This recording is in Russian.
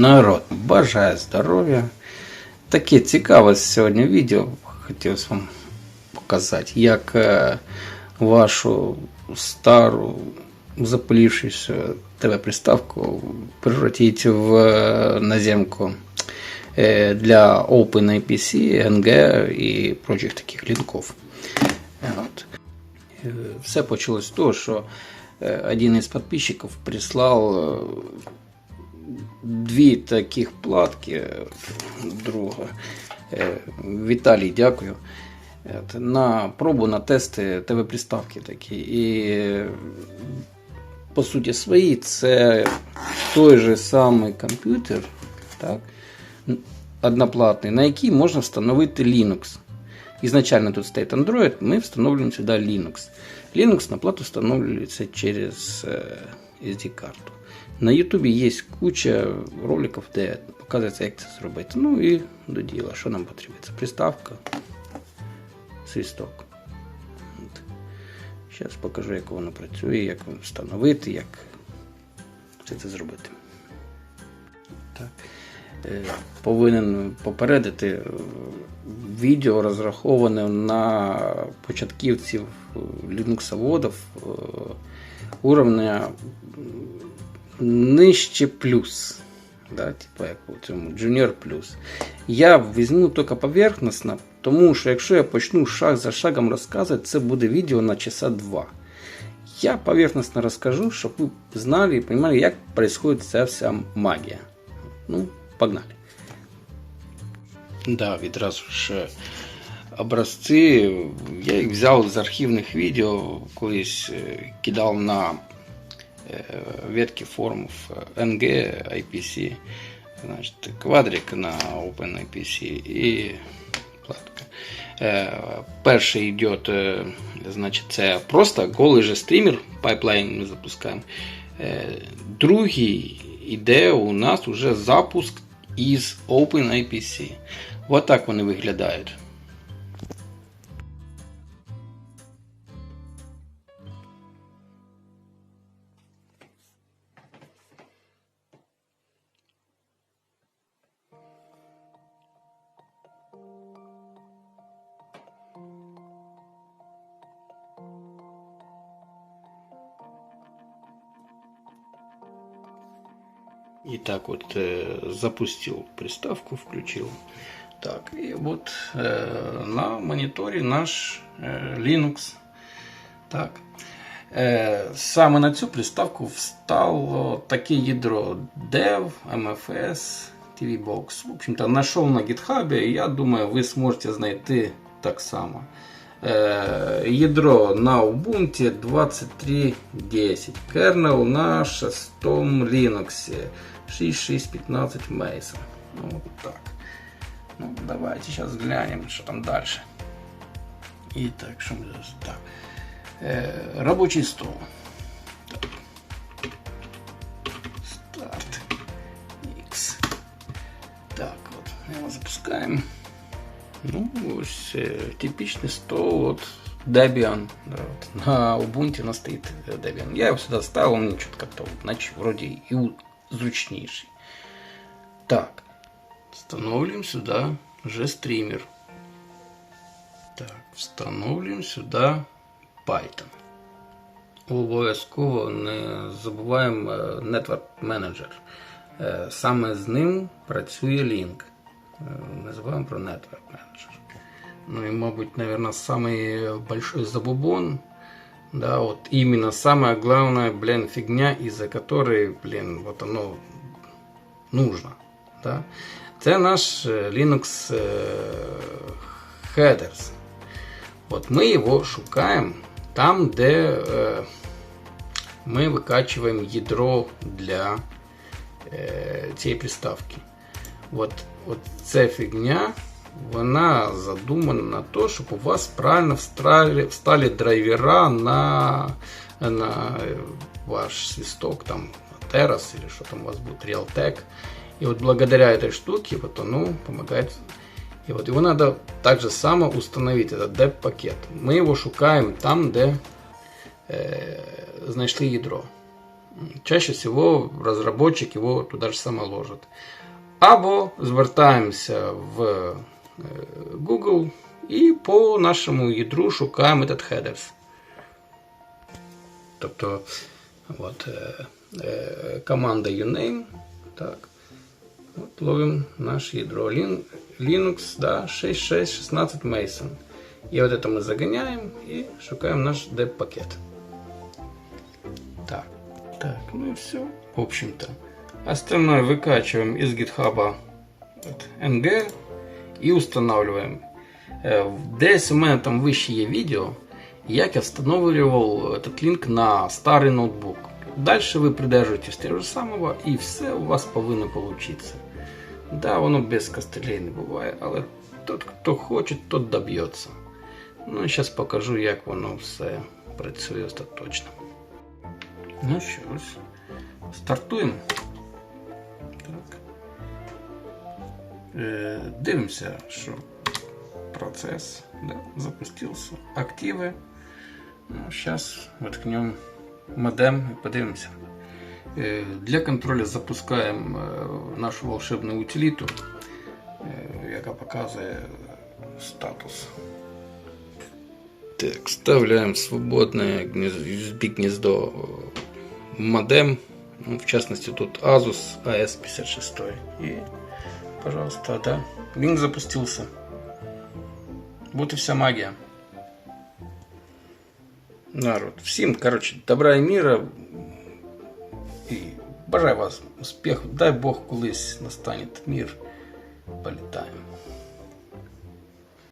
Народ, бажаю здоров'я. Таке цікаве сьогодні відео. Хотілося вам показати, як е, вашу стару запалівшуюся ТВ-приставку превратити в е, наземку е, для OpenIPC, NG і прочих таких лінков. От. Е, Все почалось з того, що е, один із підписчиків прислав е, дві таких платки друга. Е, Віталій, дякую. На пробу на тести ТВ-приставки такі. І по суті своїй це той же самий комп'ютер, так, одноплатний, на який можна встановити Linux. Ізначально тут стоїть Android, ми встановлюємо сюди Linux. Linux на плату встановлюється через е, SD-карту. На YouTube є куча роликів, де показується, як це зробити. Ну і до діла, що нам потрібно? Приставка, свісток. Зараз покажу, як воно працює, як встановити, як все це зробити. Так. Е, Повинен попередити е, відео розраховане на початківців лінуксоводів е, уровня нижче плюс. Да, типа як у цьому Junior плюс. Я візьму тільки поверхностно, тому що якщо я почну шаг за шагом розказувати, це буде відео на часа два. Я поверхностно розкажу, щоб ви знали і розуміли, як відбувається ця вся магія. Ну, погнали. Да, відразу ж образці. Я їх взяв з архівних відео, колись е, кидав на е, ветки форумів NG, IPC, значить, квадрик на OpenIPC і платка. Е, Перший йде, е, значить, це просто голий же стрімер, пайплайн ми запускаємо. Е, Другий іде у нас уже запуск із OpenIPC. Ось так вони виглядають. И так вот э, запустил приставку, включил. Так, и вот э, на мониторе наш э, Linux. Так. Е, Саме на цю приставку встало таке ядро Dev, MFS, TVBox. В общем-то, знайшов на GitHub, і я думаю, ви зможете знайти так само. Е, Ядро на Ubuntu 2310. Kernel на 6 Linux 6615 Mason. Ну, вот так. Ну, давайте сейчас глянем, что там дальше. Итак, что мы здесь? Так. Э, рабочий стол. ось е, типічний стол от Debian. Да, от. На Ubuntu у нас стоит Debian. Я его сюда ставил, он что-то как-то вот, значит, вроде и у- зручнейший. Так, встановлюємо сюди вже стример. Так, встановлюємо сюди Python. Обов'язково не забуваємо е, Network Manager. Е, Саме з ним працює Link. Е, Не забуваємо про Network Manager. Ну и, мабуть, наверное, самый большой забубон, да, вот именно самая главная, блин, фигня, из-за которой, блин, вот оно нужно, да. Це наш е, Linux е, headers. От ми його шукаємо там, де е, ми викачуємо ядро для е, цієї приставки. От, от ця фігня, вона задумана на те, щоб у вас правильно встали, встали драйвера на, на е, ваш свисток, там, Terras или что там у вас будет, Realtek. И вот благодаря этой штуке вот оно помогает. И вот его надо так же само установить, этот деп-пакет. Мы его шукаем там, де е, знайшли ядро. чаще всего разработчик его туда же саме ложить. Або звертаємося в Google і по нашому ядру шукаємо этот headers. Тобто от, е, е, команда uname. Так. От ловим наше ядро Lin- Linux да, 6616 Mason. И вот это мы загоняем и шукаем наш деп-пакет. Так, так, ну и все, в общем-то. Остальное выкачиваем из GitHub от NG і устанавливаем. Е, Десь у мене там вище є відео, як я встановлював этот лінк на старий ноутбук. Дальше ви придержуєтесь того же самого і все у вас повинно получиться. Да, воно без костелей не буває, але тот, хто хоче, тот доб'ється. Ну і зараз покажу, як воно все працює остаточно. Ну що ж, стартуємо. Е, дивимося, що процесс да, запустился. Активы. Ну, сейчас воткнем модем и подивимося. Е, Для контроля запускаємо е, нашу волшебну утиліту, е, яка показує статус. Так, вставляем свободное гнез- USB гнездо модем. Ну, В частности, тут Asus AS56. И, пожалуйста, да, линк запустился. Вот и вся магия. Народ, всім, короче, добра і міра. І бажаю вас успіху. Дай Бог колись настане мир. Політаємо.